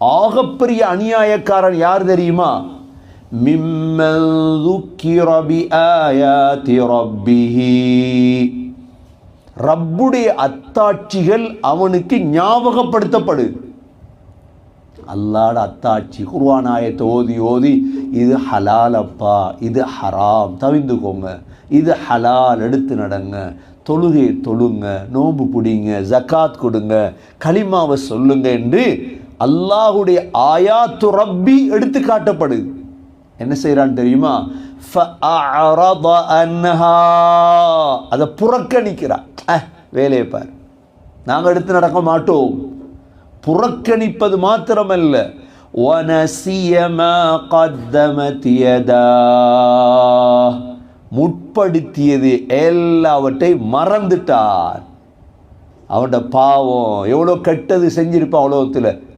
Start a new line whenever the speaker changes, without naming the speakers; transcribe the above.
ஆகப்பெரிய அநியாயக்காரன் யார் தெரியுமா? மிம்மன் துக்கிரபி ஆயாதி ரப்பிஹி. ரப்புடைய அத்தாட்சிகள் அவனுக்கு ஞாபகப்படுத்தப்படு. அல்லாட அத்தாட்சி குர்வான் ஆயத்தை ஓதி ஓதி இது ஹலாலப்பா இது ஹராம் தவிந்துக்கோங்க. இது ஹலால் எடுத்து நடங்க. தொழுகை தொழுங்க நோம்பு பிடிங்க ஜக்காத் கொடுங்க களிமாவை சொல்லுங்க என்று அல்லாஹுடைய ஆயா ரப்பி எடுத்து காட்டப்படுது என்ன செய்கிறான்னு தெரியுமா? அதை புறக்கணிக்கிறார் வேலையை பார். நாங்கள் எடுத்து நடக்க மாட்டோம். புறக்கணிப்பது மாத்திரமல்ல. முற்படுத்தியது எல்லாவற்றை மறந்துட்டார் அவனோட பாவம் எவ்வளோ கெட்டது செஞ்சிருப்பான் உலகத்தில்.